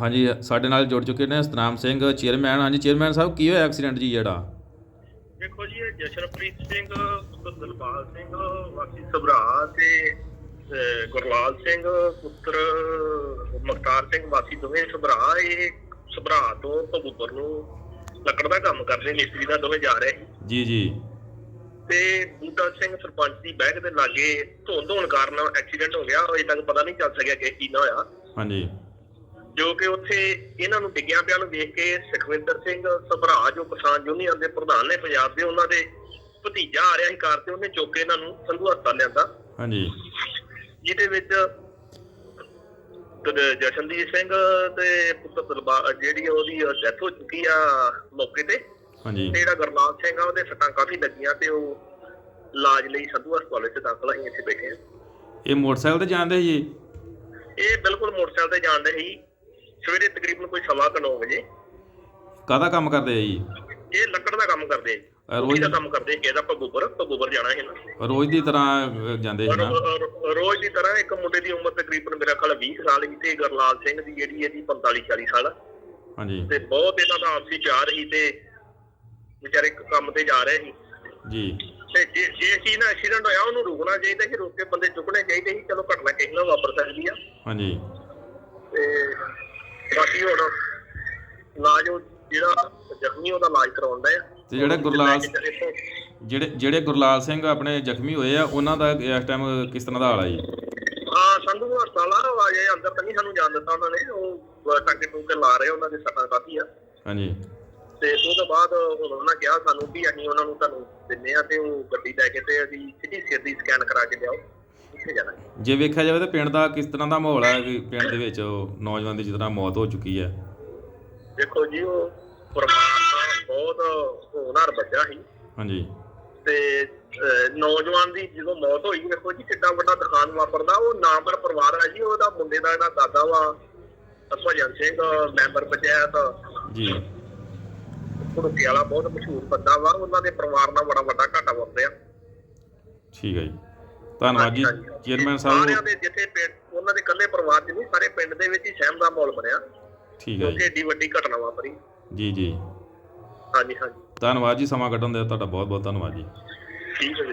ਹਾਂਜੀ ਸਾਡੇ ਨਾਲ ਜੁੜ ਚੁੱਕੇ ਨੇ ਸਤਨਾਮ ਸਿੰਘ ਚੇਅਰਮੈਨ। ਹਾਂਜੀ ਚੇਅਰਮੈਨ ਸਾਹਿਬ ਕੀ ਹੋਇਆ ਐਕਸੀਡੈਂਟ ਜੀ ਜਿਹੜਾ? ਦੇਖੋ ਜੀ ਇਹ ਜਸ਼ਨਪ੍ਰੀਤ ਸਿੰਘ ਦਿਲਬਾਗ ਸਿੰਘ ਵਾਸੀ ਸਭਰਾ ਤੇ ਗੁਰਲਾਲ ਸਿੰਘ ਪੁੱਤਰ ਮਖਤਾਰ ਸਿੰਘ ਵਾਸੀ ਦੋਵੇਂ ਸਭਰਾ। ਇਹ ਸਭਰਾ ਤੋਂ ਭਗੂਪੁਰ ਨੂੰ ਲੱਕੜ ਦਾ ਕੰਮ ਕਰਦੇ ਮਿਸਤਰੀ ਦਾ ਦੋਵੇਂ ਜਾ ਰਹੇ ਜੀ ਜੀ। ਤੇ ਬੂਟਾ ਸਿੰਘ ਸਰਪੰਚ ਦੀ ਬੈਗ ਦੇ ਲਾਗੇ ਧੁੰਦ ਹੋਣ ਕਾਰਨ ਐਕਸੀਡੈਂਟ ਹੋ ਗਿਆ। ਅਜੇ ਤੱਕ ਪਤਾ ਨਹੀਂ ਚੱਲ ਸਕਿਆ ਕਿ ਕੀ ਨਾ ਹੋਇਆ। ਹਾਂਜੀ। ਜੋ ਕਿ ਉੱਥੇ ਇਹਨਾਂ ਨੂੰ ਡਿੱਗਿਆਂ ਪਿਆ ਨੂੰ ਵੇਖ ਕੇ ਸੁਖਵਿੰਦਰ ਸਿੰਘ ਸਭਰਾ ਜੋ ਕਿਸਾਨ ਯੂਨੀਅਨ ਦੇ ਪ੍ਰਧਾਨ ਨੇ ਪੰਜਾਬ ਦੇ ਉਹਨਾਂ ਦੇ ਭਤੀਜਾ ਆ ਰਿਹਾ ਸੀ ਕਾਰ ਤੇ ਉਹਨੇ ਚੁੱਕ ਕੇ ਇਹਨਾਂ ਨੂੰ ਸੰਧੂ ਹਸਪਤਾਲ ਲਿਆਂਦਾ। ਹਾਂਜੀ। ਜਿਹਦੇ ਵਿੱਚ ਤ- ਜਸ਼ਨਦੀਪ ਸਿੰਘ ਤੇ ਪੁੱਤਰ ਦਲਬਾ ਜਿਹੜੀ ਉਹਦੀ ਡੈਥ ਹੋ ਚੁੱਕੀ ਆ ਮੌਕੇ ਤੇ ਹਾਂਜੀ। ਤੇ ਜਿਹੜਾ ਗੁਰਨਾਮ ਸਿੰਘ ਆ ਉਹਦੇ ਸੱਟਾਂ ਕਾਫੀ ਲੱਗੀਆਂ ਤੇ ਉਹ ਇਲਾਜ ਲਈ ਸੰਧੂ ਹਸਪਤਾਲ ਵਿੱਚ ਦਾਖਲ ਅਸੀਂ ਇੱਥੇ ਬੈਠੇ ਹਾਂ ਇਹ ਮੋਟਰਸਾਈਕਲ ਤੇ ਜਾਂਦੇ ਸੀ ਇਹ ਬਿਲਕੁਲ ਮੋਟਰਸਾਈਕਲ ਤੇ ਜਾਣਦੇ ਸੀ। ਸਵੇਰੇ ਤਕਰੀਬਨ ਕੋਈ ਸਵਾ ਕੁ ਨੌ ਵਜੇ। ਕਾਹਦਾ ਕੰਮ ਕਰਦੇ ਆ ਜੀ? ਇਹ ਲੱਕੜ ਦਾ ਕੰਮ ਕਰਦੇ ਆ ਅਹ ਰੋਜ਼ ਦਾ ਕੰਮ ਕਰਦੇ ਕਿਹਦਾ ਭਗੂਪੁਰ ਭਗੂਪੁਰ ਜਾਣਾ ਹੈ ਨਾ। ਰੋਜ਼ ਦੀ ਤਰ੍ਹਾਂ ਅਹ, ਜਾਂਦੇ ਸੀ ਨਾ। ਰੋ- ਰੋਜ਼ ਦੀ ਤਰ੍ਹਾਂ ਇੱਕ ਮੁੰਡੇ ਦੀ ਉਮਰ ਤਕਰੀਬਨ ਮੇਰਾ ਖਿਆਲ 20 ਸਾਲ ਸੀ ਤੇ ਗਰਲਾਲ ਸਿੰਘ ਦੀ ਜਿਹੜੀ ਇਹਦੀ 45 40 ਸਾਲ। ਆ। ਹਾਂਜੀ। ਤੇ ਬਹੁਤ ਇਹਨਾਂ ਦਾ ਆਪਸੀ ਪਿਆਰ ਸੀ ਤੇ ਵਿਚਾਰੇ ਇੱਕ ਕੰਮ ਤੇ ਜਾ ਰਹੇ ਸੀ। ਜੀ। ਤੇ ਜੇ ਜੇ ਚੀਜ਼ ਨਾਲ ਐਕਸੀਡੈਂਟ ਹੋਇਆ ਉਹਨੂੰ ਰੋਕਣਾ ਚਾਹੀਦਾ ਸੀ ਰੋਕ ਕੇ ਬੰਦੇ ਚੁੱਕਣੇ ਚਾਹੀਦੇ ਸੀ ਚਲੋ ਘਟਨਾ ਕਿਸੇ ਨਾਲ ਵਾਪਰ ਸਕਦੀ ਆ। ਹਾਂਜੀ। ਤੇ ਬਾਕੀ ਹੁਣ ਇਲਾਜ ਉਹ ਜਿਹੜਾ ਜ਼ਖਮੀ ਉਹਦਾ ਇਲਾਜ ਕਰਾਉਂਦਾ ਆ ਤੇ ਜਿਹੜੇ ਗੁਰਲਾਲ ਜਿਹੜੇ ਜਿਹੜੇ ਗੁਰਲਾਲ ਸਿੰਘ ਆਪਣੇ ਜ਼ਖਮੀ ਹੋਏ ਆ ਉਹਨਾਂ ਦਾ ਇਸ ਟਾਈਮ ਕਿਸ ਤਰ੍ਹਾਂ ਦਾ ਹਾਲ ਆ ਜੀ? ਹਾਂ ਸੰਧੂ ਹਸਪਤਾਲ ਆ ਆਵਾਜ਼ ਆਏ ਅੰਦਰ ਤਾਂ ਨਹੀਂ ਸਾਨੂੰ ਜਾਣ ਦਿੱਤਾ ਉਹਨਾਂ ਨੇ। ਉਹ ਟਾਂਕੇ ਟੂਕੇ ਲਾ ਰਹੇ ਉਹਨਾਂ ਦੇ ਸੱਟਾਂ ਕਾਫੀ ਆ। ਹਾਂਜੀ। ਤੇ ਉਸ ਤੋਂ ਬਾਅਦ ਉਹਨਾਂ ਕਿਹਾ ਸਾਨੂੰ ਵੀ ਅਸੀਂ ਉਹਨਾਂ ਨੂੰ ਤੁਹਾਨੂੰ ਦਿੰਨੇ ਆ ਤੇ ਉਹ ਗੱਡੀ ਲੈ ਕੇ ਤੇ ਅਸੀਂ ਸਿੱਧੀ ਸਿਰ ਦੀ ਸਕੈਨ ਕਰਾ ਕੇ ਲਿਆਓ ਇੱਥੇ ਜਾਣਾ। ਜੇ ਵੇਖਿਆ ਜਾਵੇ ਤਾਂ ਪਿੰਡ ਦਾ ਕਿਸ ਤਰ੍ਹਾਂ ਦਾ ਮਾਹੌਲ ਹੈ ਕਿ ਪਿੰਡ ਦੇ ਵਿੱਚ ਉਹ ਨੌਜਵਾਨ ਦੀ ਜਿਸ ਤਰ੍ਹਾਂ ਮੌਤ ਹੋ ਚੁੱਕੀ ਹੈ? ਦੇਖੋ ਜੀ ਉਹ ਬਹੁਤ ਹੋਣਹਾਰ ਬੱਚਾ ਸੀ। ਹਾਂਜੀ। ਤੇ ਨੌਜਵਾਨ ਦੀ ਜਦੋਂ ਮੌਤ ਹੋਈ ਵੇਖੋ ਜੀ ਕਿੰਨਾ ਵੱਡਾ ਦੁਕਾਨ ਵਾਪਰਦਾ। ਉਹ ਨਾਮਵਰ ਪਰਿਵਾਰ ਹੈ ਜੀ ਉਹਦਾ ਮੁੰਡੇ ਦਾ ਜਿਹੜਾ ਦਾਦਾ ਵਾ ਭਜਨ ਸਿੰਘ ਮੈਂਬਰ ਪੰਚਾਇਤ। ਜੀ। ਕੁੜਕੀ ਵਾਲਾ ਬਹੁਤ ਮਸ਼ਹੂਰ ਬੰਦਾ ਵਾ ਉਹਨਾਂ ਦੇ ਪਰਿਵਾਰ ਨਾਲ ਬੜਾ ਵੱਡਾ ਘਾਟਾ ਵਾਪਰਿਆ। ਠੀਕ ਹੈ ਜੀ। ਧੰਨਵਾਦ ਜੀ। ਚੇਅਰਮੈਨ ਸਾਰਿਆਂ ਦੇ ਜਿੱਥੇ ਪਿੰਡ ਉਹਨਾਂ ਦੇ ਇਕੱਲੇ ਪਰਿਵਾਰ ਚ ਨਹੀਂ ਸਾਰੇ ਪਿੰਡ ਦੇ ਵਿੱਚ ਹੀ ਸਹਿਮ ਦਾ ਮਾਹੌਲ ਬਣਿਆ। ਠੀਕ ਹੈ ਜੀ। ਏਡੀ ਵੱਡੀ ਘਟਨਾ ਵਾਪਰੀ। ਜੀ ਜੀ। ਹਾਂਜੀ ਹਾਂਜੀ। ਧੰਨਵਾਦ ਜੀ ਸਮਾਂ ਕੱਢਣ ਦੇ ਤੁਹਾਡਾ ਬਹੁਤ ਬਹੁਤ ਧੰਨਵਾਦ ਜੀ। ਠੀਕ ਹੈ ਜੀ।